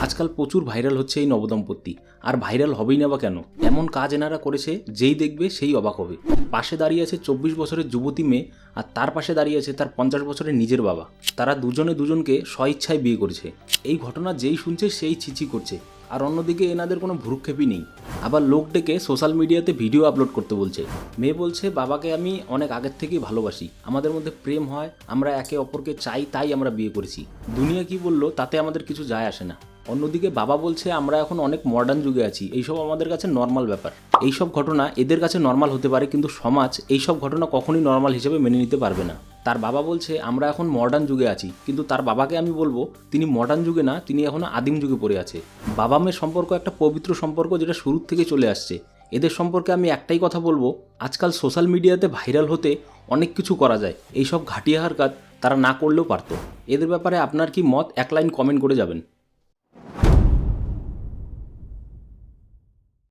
আজকাল প্রচুর ভাইরাল হচ্ছে এই নবদম্পতি। আর ভাইরাল হবেই না বা কেন? এমন কাজ এনারা করেছে, যেই দেখবে সেই অবাক হবে। পাশে দাঁড়িয়ে আছে চব্বিশ বছরের যুবতী মেয়ে, আর তার পাশে দাঁড়িয়ে আছে তার পঞ্চাশ বছরের নিজের বাবা। তারা দুজনে দুজনকে স্বইচ্ছায় বিয়ে করেছে। এই ঘটনা যেই শুনছে সেই ছিচি করছে। আর অন্যদিকে এনাদের কোনো ভ্রুক্ষেপই নেই। আবার লোক ডেকে সোশ্যাল মিডিয়াতে ভিডিও আপলোড করতে বলছে। মেয়ে বলছে, বাবাকে আমি অনেক আগের থেকেই ভালোবাসি। আমাদের মধ্যে প্রেম হয়, আমরা একে অপরকে চাই, তাই আমরা বিয়ে করেছি। দুনিয়া কি বলল, তাতে আমাদের কিছু যায় আসে না। অন্যদিকে বাবা বলছে, আমরা এখন অনেক মডার্ন যুগে আছি। এইসব আমাদের কাছে নর্মাল ব্যাপার। এইসব ঘটনা এদের কাছে নর্মাল হতে পারে, কিন্তু সমাজ এইসব ঘটনা কখনই নর্মাল হিসেবে মেনে নিতে পারবে না। তার বাবা বলছে, আমরা এখন মডার্ন যুগে আছি, কিন্তু তার বাবাকে আমি বলব, তিনি মডার্ন যুগে না, তিনি এখনও আদিম যুগে পড়ে আছে। বাবা মেয়ের সম্পর্ক একটা পবিত্র সম্পর্ক যেটা শুরুর থেকে চলে আসছে। এদের সম্পর্কে আমি একটাই কথা বলব, আজকাল সোশ্যাল মিডিয়াতে ভাইরাল হতে অনেক কিছু করা যায়। এইসব ঘাটিয়াহার কাজ তারা না করলেও পারতো। এদের ব্যাপারে আপনার কি মত? এক লাইন কমেন্ট করে যাবেন।